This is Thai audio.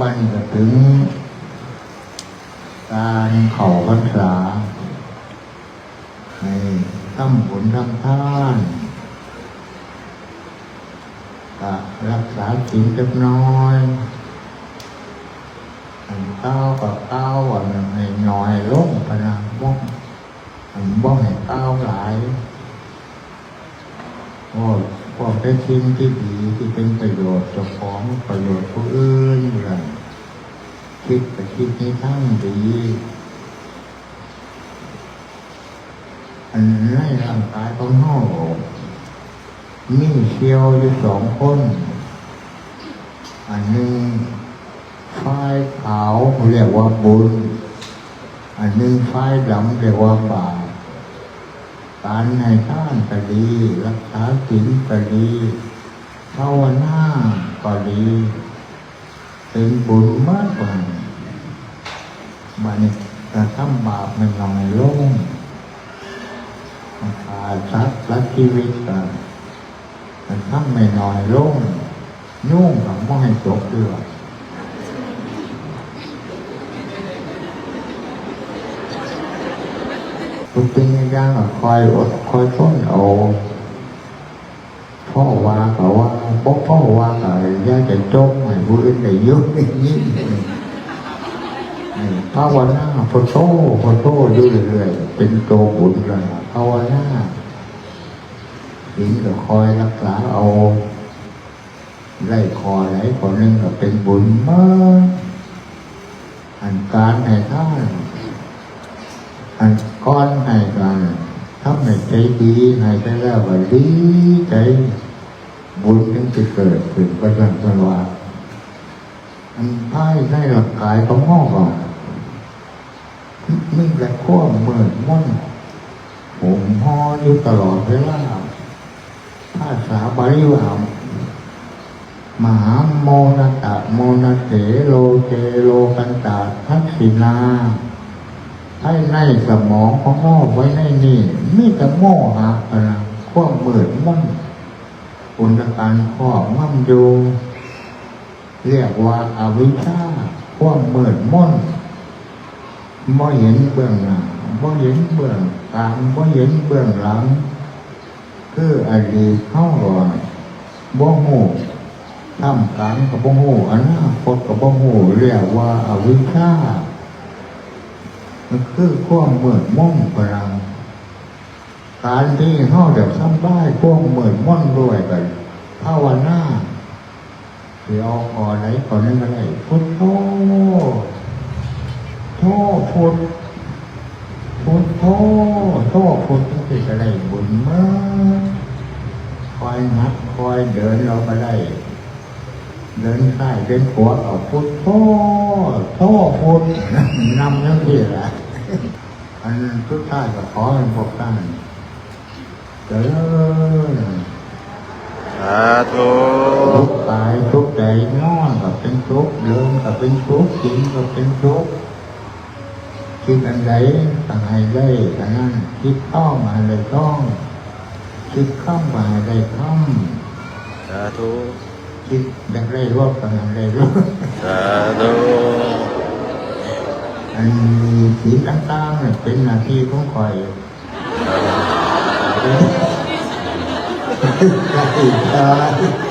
บันก็ถึง การเข่าพรรษาให้ทำบุญทำท่านรักษาศีลเล็กน้อยอันเก้ากับเก้าวันให้น้อยลงพนังบ้องอันบ้องให้เก้าหลายโอ้พวกเป็นสิ่งที่ดีที่เป็นประโยชน์จ้าของประโยชน์ผู้อื่นอย่าง คิดแต่คิดในทางดีอันในร่างกายของเฮามีเชียวอยู่สองคน อันหนึ่งฝ้ายขาวเรียกว่าบุญ อันหนึ่งฝ้ายดำเรียกว่าบาปการให้ท่านก็ดี รักษาศีลก็ดีภาวนาก็ดี เป็นบุญมากกว่า มันกระทำบาปมันน้อยลงขาดทรัพย์และชีวิตกันกระทำไม่น้อยลงยุ่งกับไม่ให้จบเดือดทุกสิ่งย่างคอยอดคอยทนเอาพ่อว่าก็ว่าพ่อว่าก็อย่าจะจมให้ผู้อื่นได้ยุ่งยิ่ง ภาวนาพุทโธพุทโธอยู่เรื่อยๆเป็นโตบุญเลยภาวนาหินก็คอยรักษาเอาไล่คอไหลคนหนึ่งก็เป็นบุญมากอันการให้ท่านอันก้อนให้กันทำให้ใจดีให้ได้แล้วว่าดีใจบุญจึงจะเกิดขึ้นประจันตวาอันภายในหลักกายของห้องเรา มีแต่ขั้วเหมือนม่อนผมห่ออยู่ตลอดเวลาภาษาบาลีว่ามหาโมนตะโมนเสโลเจโลกันตาทักษินาให้ในสมองของห้อไว้ในนี่มีแต่โมหะพลังขั้วเหมือนม่อนอุณการครอบมั่มอยู่เรียกว่าอาวิชชาความมืดม่น บ่เห็นเบื้องหน้าบ่เห็นเบื้องกลางบ่เห็นเบื้องหลัง คืออดีตเข้าก่อนบ่หูท่ามกลางกับบ่หูอนาคตกับบ่หูเรียกว่าอวิชชาคือความมืดมนพลังการที่เข้าเดี๋ยวทำได้พวกเหมือนม่อนรวยกันภาวนาเดี๋ยวขอไหนขอนั้นก็ได้พุทโธโธ พุทพุทโธโธพุทต้องติดอะไรบุญมากคอยนัดคอยเดินเราก็ได้ เดินซ้ายเดินขวาเอาพุทโธโธพุทนำนั่นที่ละอันทุกท่านก็ขอให้พบกันเจริญสาธุทุกกายทุกใจนอนก็เป็นทุกเดินก็เป็นทุกกินก็เป็นทุก คิดอันใดต่างให้ได้แต่นั้นคิดต้องมาเลยต้อง คิดข้ามมาได้ข้ามสาธุคิดได้ไรรอบต่างให้ได้รอบสาธุอันมีศีลต่างๆเนี่ยเป็นหน้าที่ของคอยได้ได้